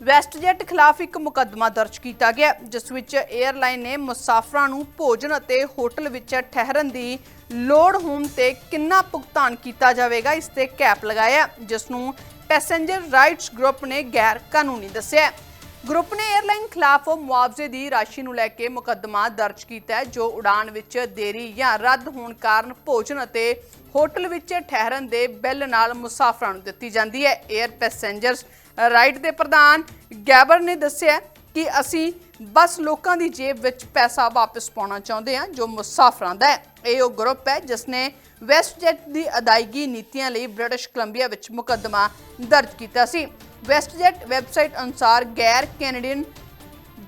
ਵੈਸਟਜੈਟ ਖਿਲਾਫ ਇੱਕ ਮੁਕੱਦਮਾ ਦਰਜ ਕੀਤਾ ਗਿਆ, ਜਿਸ ਵਿੱਚ 에ਅਰਲਾਈਨ ਨੇ ਮੁਸਾਫਰਾਂ ਨੂੰ ਭੋਜਨ ਅਤੇ ਹੋਟਲ ਵਿੱਚ ਠਹਿਰਨ ਦੀ ਲੋੜ ਹੋਣ ਤੇ ਕਿੰਨਾ ਭੁਗਤਾਨ ਕੀਤਾ ਜਾਵੇਗਾ, ਇਸ ਤੇ ਕੈਪ ਲਗਾਇਆ, ਜਿਸ ਨੂੰ ਪੈਸੇਂਜਰ ਰਾਈਟਸ ਗਰੁੱਪ ਨੇ ਗੈਰ ਕਾਨੂੰਨੀ ਦੱਸਿਆ। ਗਰੁੱਪ ਨੇ 에ਅਰਲਾਈਨ ਖਿਲਾਫ ਮੁਆਵਜ਼ੇ ਦੀ ਰਾਸ਼ੀ ਨੂੰ ਲੈ ਕੇ ਮੁਕੱਦਮਾ ਦਰਜ ਕੀਤਾ ਹੈ, ਜੋ ਉਡਾਨ ਵਿੱਚ ਦੇਰੀ ਜਾਂ ਰੱਦ ਹੋਣ ਕਾਰਨ ਭੋਜਨ ਅਤੇ ਹੋਟਲ ਵਿੱਚ ਠਹਿਰਨ ਦੇ ਬਿੱਲ ਨਾਲ ਮੁਸਾਫਰਾਂ ਨੂੰ ਦਿੱਤੀ ਜਾਂਦੀ ਹੈ। 에ਅਰ ਪੈਸੇਂਜਰਸ ਰਾਈਟ ਦੇ ਪ੍ਰਧਾਨ ਗੈਬਰ ਨੇ ਦੱਸਿਆ ਕਿ ਅਸੀਂ ਬਸ ਲੋਕਾਂ ਦੀ ਜੇਬ ਵਿੱਚ ਪੈਸਾ ਵਾਪਸ ਪਾਉਣਾ ਚਾਹੁੰਦੇ ਹਾਂ, ਜੋ ਮੁਸਾਫਰਾਂ ਦਾ ਹੈ। ਇਹ ਉਹ ਗਰੁੱਪ ਹੈ, ਜਿਸ ਨੇ ਵੈਸਟਜੈਟ ਦੀ ਅਦਾਇਗੀ ਨੀਤੀਆਂ ਲਈ ਬ੍ਰਿਟਿਸ਼ ਕੋਲੰਬੀਆ ਵਿੱਚ ਮੁਕੱਦਮਾ ਦਰਜ ਕੀਤਾ ਸੀ। ਵੈਸਟਜੈਟ ਵੈਬਸਾਈਟ ਅਨੁਸਾਰ ਗੈਰ ਕੈਨੇਡੀਅਨ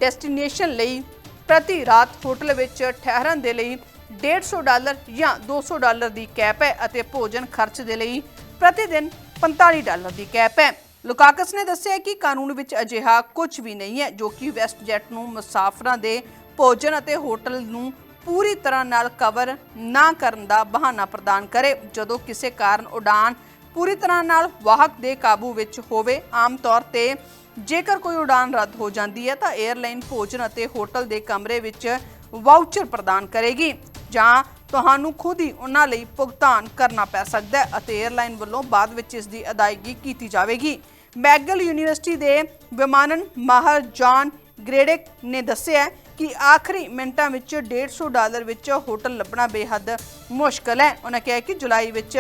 ਡੈਸਟੀਨੇਸ਼ਨ ਲਈ ਪ੍ਰਤੀ ਰਾਤ ਹੋਟਲ ਵਿੱਚ ਠਹਿਰਨ ਦੇ ਲਈ 150 ਡਾਲਰ ਜਾਂ 200 ਡਾਲਰ ਦੀ ਕੈਪ ਹੈ ਅਤੇ ਭੋਜਨ ਖਰਚ ਦੇ ਲਈ ਪ੍ਰਤੀ ਦਿਨ 45 ਡਾਲਰ ਦੀ ਕੈਪ ਹੈ। ਲੁਕਾਕਸ ਨੇ ਦੱਸਿਆ ਕਿ ਕਾਨੂੰਨ ਵਿੱਚ ਅਜਿਹਾ ਕੁਝ ਵੀ ਨਹੀਂ ਹੈ ਜੋ ਕਿ ਵੈਸਟਜੈਟ ਨੂੰ ਮੁਸਾਫਰਾਂ ਦੇ ਭੋਜਨ ਅਤੇ ਹੋਟਲ ਨੂੰ ਪੂਰੀ ਤਰ੍ਹਾਂ ਨਾਲ ਕਵਰ ਨਾ ਕਰਨ ਦਾ ਬਹਾਨਾ ਪ੍ਰਦਾਨ ਕਰੇ। ਜਦੋਂ ਕਿਸੇ ਕਾਰਨ ਉਡਾਨ ਪੂਰੀ ਤਰ੍ਹਾਂ ਨਾਲ ਵਾਹਕ ਦੇ ਕਾਬੂ ਵਿੱਚ ਹੋਵੇ, ਆਮ ਤੌਰ ਤੇ ਜੇਕਰ ਕੋਈ ਉਡਾਨ ਰੱਦ ਹੋ ਜਾਂਦੀ ਹੈ ਤਾਂ 에ਅਰਲਾਈਨ ਭੋਜਨ ਅਤੇ ਹੋਟਲ ਦੇ ਕਮਰੇ ਵਿੱਚ ਵਾਊਚਰ ਪ੍ਰਦਾਨ ਕਰੇਗੀ, ਜਾਂ ਤੁਹਾਨੂੰ ਖੁਦ ਹੀ ਉਹਨਾਂ ਲਈ ਭੁਗਤਾਨ ਕਰਨਾ ਪੈ ਸਕਦਾ ਹੈ ਅਤੇ 에ਅਰਲਾਈਨ ਵੱਲੋਂ ਬਾਅਦ ਵਿੱਚ ਇਸ ਦੀ ਅਦਾਇਗੀ ਕੀਤੀ ਜਾਵੇਗੀ। ਮੈਗਲ ਯੂਨੀਵਰਸਿਟੀ ਦੇ ਵਿਮਾਨਨ ਮਾਹਰ ਜਾਨ ਗ੍ਰੇਡਿਕ ਨੇ ਦੱਸਿਆ ਕਿ ਆਖਰੀ ਮਿੰਟਾਂ ਵਿੱਚ 150 ਡਾਲਰ ਵਿੱਚ ਹੋਟਲ ਲੱਭਣਾ ਬੇਹੱਦ ਮੁਸ਼ਕਲ ਹੈ। ਉਹਨਾਂ ਕਿਹਾ ਕਿ ਜੁਲਾਈ ਵਿੱਚ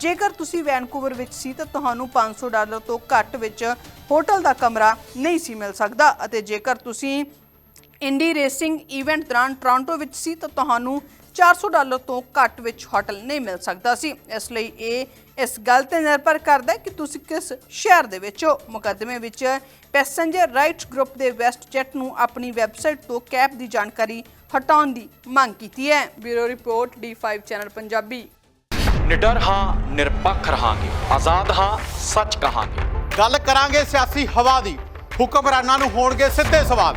ਜੇਕਰ ਤੁਸੀਂ ਵੈਨਕੂਵਰ ਵਿੱਚ ਸੀ ਤਾਂ ਤੁਹਾਨੂੰ 500 ਡਾਲਰ ਤੋਂ ਘੱਟ ਵਿੱਚ ਹੋਟਲ ਦਾ ਕਮਰਾ ਨਹੀਂ ਸੀ ਮਿਲ ਸਕਦਾ ਅਤੇ ਜੇਕਰ ਤੁਸੀਂ ਇੰਡੀ ਰੇਸਿੰਗ ਇਵੈਂਟ ਦੌਰਾਨ ਟੋਰਾਂਟੋ ਵਿੱਚ ਸੀ ਤਾਂ ਤੁਹਾਨੂੰ 400 ਡਾਲਰ ਤੋਂ ਘੱਟ ਵਿੱਚ ਹੋਟਲ ਨਹੀਂ ਮਿਲ ਸਕਦਾ ਸੀ। ਇਸ ਲਈ ਇਹ ਇਸ ਗੱਲ ਤੇ ਨਿਰਭਰ ਕਰਦਾ ਕਿ ਤੁਸੀਂ ਕਿਸ ਸ਼ਹਿਰ ਦੇ ਵਿੱਚ ਹੋ। ਮੁਕੱਦਮੇ ਵਿੱਚ ਪੈਸੇਂਜਰ ਰਾਈਟਸ ਗਰੁੱਪ ਦੇ ਵੈਸਟਜੈਟ ਨੂੰ ਆਪਣੀ ਵੈਬਸਾਈਟ ਤੋਂ ਕੈਪ ਦੀ ਜਾਣਕਾਰੀ ਹਟਾਉਣ ਦੀ ਮੰਗ ਕੀਤੀ ਹੈ। Bureau report D5 channel Punjabi. ਨਿਡਰ ਹਾਂ ਨਿਰਪੱਖ ਰਹਾਂਗੇ। ਆਜ਼ਾਦ ਹਾਂ ਸੱਚ ਕਹਾਂਗੇ। ਗੱਲ ਕਰਾਂਗੇ ਸਿਆਸੀ ਹਵਾ ਦੀ। ਹੁਕਮਰਾਨਾਂ ਨੂੰ ਹੋਣਗੇ ਸਿੱਧੇ ਸਵਾਲ।